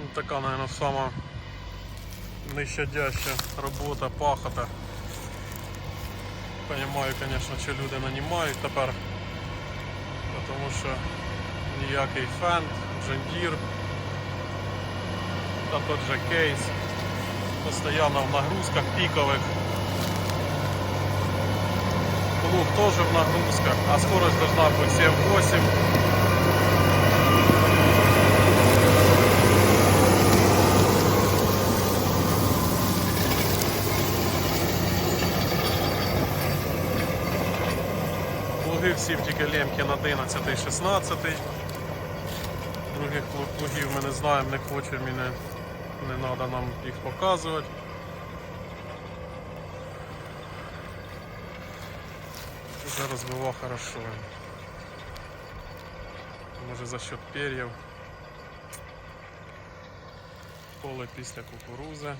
Ну, така, мабуть, сама нещадяща робота, пахота. Понимаю, звісно, що люди нанімають тепер, тому що ніякий фенд, джендір, та тот же кейс, постійно в нагрузках пікових. Плуг теж в нагрузках, а скорость должна бути 7-8. Плуги всі тільки лемки на 11 і 16. Других плу- плугів ми не знаємо, не хочемо і не, не треба нам їх показувати. Вже розвивав хорошо. Може за счет пер'їв. Поле після кукурузи.